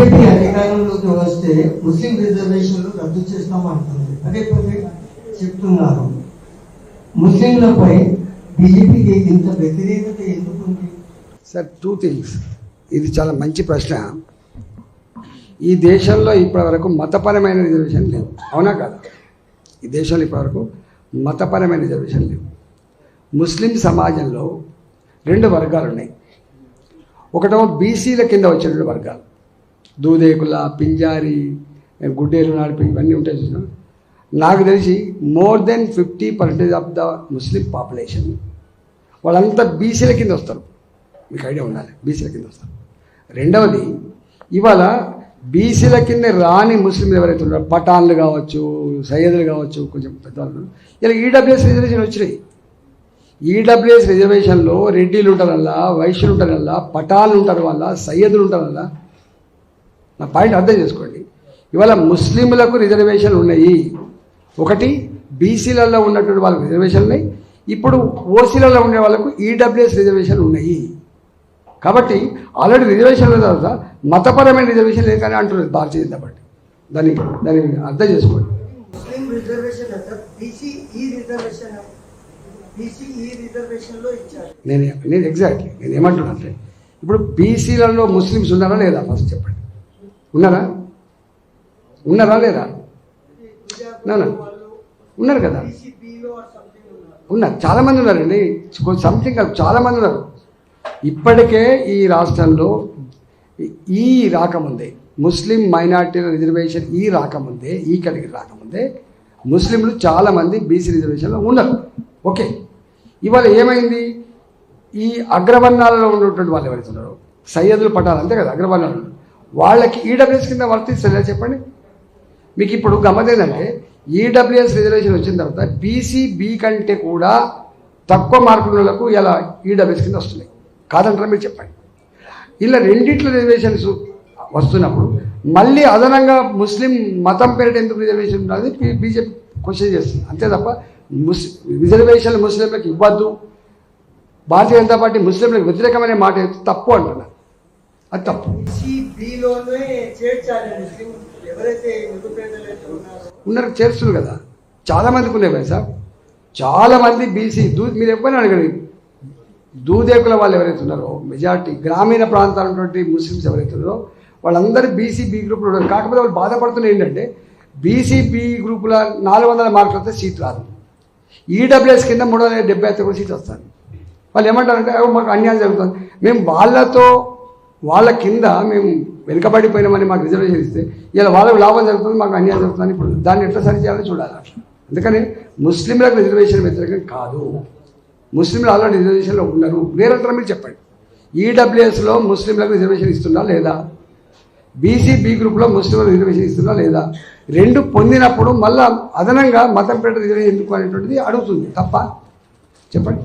అధికారంలోకి వస్తే ముస్లిం రిజర్వేషన్లు రద్దు చేస్తామంటుంది అదే పదే చెప్తున్నారు. ముస్లింలపై బీజేపీకి ఇంత వ్యతిరేకత ఎందుకుంది సార్ టూ థింగ్స్ ఇది చాలా మంచి ప్రశ్న. ఈ దేశంలో ఇప్పటివరకు మతపరమైన రిజర్వేషన్ లేవు అవునా కాదు? ఈ దేశంలో ఇప్పటివరకు మతపరమైన రిజర్వేషన్ లేవు ముస్లిం సమాజంలో రెండు వర్గాలు ఉన్నాయి ఒకటో బీసీల కింద వచ్చినటువంటి వర్గాలు. దూదేకుల పింజారి గుడ్డేలు నడిపి ఇవన్నీ ఉంటాయి చూసిన. నాకు తెలిసి more than fifty percentage of the Muslim population వాళ్ళంతా బీసీల కింద వస్తారు. మీకు ఐడియా ఉండాలి బీసీల కింద వస్తారు. రెండవది ఇవాళ బీసీల కింద రాని ముస్లింలు ఎవరైతే ఉన్నారో పఠాన్లు కావచ్చు సయ్యదులు కావచ్చు కొంచెం పెద్దవాళ్ళు ఇలా ఈడబ్ల్యూఎస్ రిజర్వేషన్ వచ్చినాయి. ఈడబ్ల్యూఎస్ రిజర్వేషన్లో రెడ్డిలు ఉంటారు వల్ల వైశ్యులు ఉంటారు వల్ల పఠాన్లు ఉంటారు వల్ల సయ్యదులు ఉంటారు వల్ల నా పాయింట్ అర్థం చేసుకోండి. ఇవాళ ముస్లింలకు రిజర్వేషన్లు ఉన్నాయి. ఒకటి బీసీలలో ఉన్నటువంటి వాళ్ళకి రిజర్వేషన్లు ఉన్నాయి. ఇప్పుడు ఓసీలలో ఉండే వాళ్ళకు ఈడబ్ల్యూఎస్ రిజర్వేషన్లు ఉన్నాయి. కాబట్టి ఆల్రెడీ రిజర్వేషన్ల తర్వాత మతపరమైన రిజర్వేషన్ లేదు కానీ అంటున్నారు భారతీయ జనతా పార్టీ. దాన్ని దాన్ని అర్థం చేసుకోండి. Muslim reservation BC E reservation BC E రిజర్వేషన్లో ఇచ్చారు. నేను నేను ఎగ్జాక్ట్లీ నేను ఏమంటున్నా అంటే ఇప్పుడు బీసీలలో ముస్లిమ్స్ ఉన్నారా లేదా? ఫస్ట్ చెప్పండి. ఉన్నారా? ఉన్నారా లేదా? నానా ఉన్నారు కదా. ఉన్నారు. చాలామంది ఉన్నారండి. సంథింగ్ కాదు. చాలామంది ఉన్నారు. ఇప్పటికే ఈ రాష్ట్రంలో ఈ రాకముందే ముస్లిం మైనార్టీల రిజర్వేషన్ ఈ రాకముందే ఈ కలిగి రాకముందే ముస్లింలు చాలామంది బీసీ రిజర్వేషన్లో ఉన్నారు. ఓకే. ఇవాళ ఏమైంది? ఈ అగ్రవర్ణాలలో ఉన్నటువంటి వాళ్ళు ఎవరైతే ఉన్నారో సయ్యదులు పట్టాలి అంతే కదా అగ్రవర్ణాలు. వాళ్ళకి ఈడబ్ల్యూఎస్ కింద వర్తిస్తలే చెప్పండి? మీకు ఇప్పుడు గమ్మతేందంటే ఈడబ్ల్యూఎస్ రిజర్వేషన్ వచ్చిన తర్వాత బీసీ బీ కంటే కూడా తక్కువ మార్కుల వాళ్ళకు ఇలా ఈడబ్ల్యూఎస్ కింద వస్తున్నాయి. కాదంటారా మీరు చెప్పండి? ఇలా రెండిట్ల రిజర్వేషన్స్ వస్తున్నప్పుడు మళ్ళీ అదనంగా ముస్లిం మతం పేరిట ఎందుకు రిజర్వేషన్ ఉన్నది బీజేపీ క్వశ్చన్ చేస్తుంది. అంతే తప్ప ముస్ రిజర్వేషన్ ముస్లింలకు ఇవ్వద్దు. భారతీయ జనతా పార్టీ ముస్లింలకు వ్యతిరేకమైన మాట తప్పు అంటున్నారు అది తప్పు. ఉన్నారో. చేరుస్తున్నారు కదా. చాలా మందికి ఉన్నాయి సార్? చాలా మంది బీసీ దూ మీరు ఎప్పుడైనా అడగండి దూదేకుల వాళ్ళు ఎవరైతే ఉన్నారో మెజార్టీ గ్రామీణ ప్రాంతాల ఉన్నటువంటి ముస్లిమ్స్ ఎవరైతే ఉన్నారో వాళ్ళందరూ బీసీ బి గ్రూప్లో ఉన్నారు. కాకపోతే వాళ్ళు బాధపడుతున్న ఏంటంటే బీసీ బి గ్రూపుల నాలుగు వందల మార్కులతో సీట్ రాదు. ఈడబ్ల్యూఎస్ కింద మూడు వందల డెబ్బై ఐదు కూడా సీట్ వస్తాను వాళ్ళు ఏమంటారంటే "అయ్యో, మాకు అన్యాయం జరుగుతుంది. మేము వాళ్ళతో వాళ్ళ కింద మేము వెనుకబడిపోయినామని మాకు రిజర్వేషన్ ఇస్తే ఇలా వాళ్ళకు లాభం జరుగుతుంది మాకు అన్యాయం జరుగుతుంది ఇప్పుడు దాన్ని ఎట్లా సరిచేయాలో చూడాలి అందుకని ముస్లింలకు రిజర్వేషన్ వ్యతిరేకం కాదు. ముస్లింలు ఆల్రెడీ రిజర్వేషన్లో ఉన్నారు. వేరంటారా మీరు చెప్పండి. ఈడబ్ల్యూఎస్లో ముస్లింలకు రిజర్వేషన్ ఇస్తున్నా లేదా? బీసీ బి గ్రూప్లో ముస్లింలకు రిజర్వేషన్ ఇస్తున్నా లేదా? రెండు పొందినప్పుడు మళ్ళా అదనంగా మతం పేట రిజర్వేషన్ ఎందుకు అనేటువంటిది అడుగుతుంది తప్ప. చెప్పండి.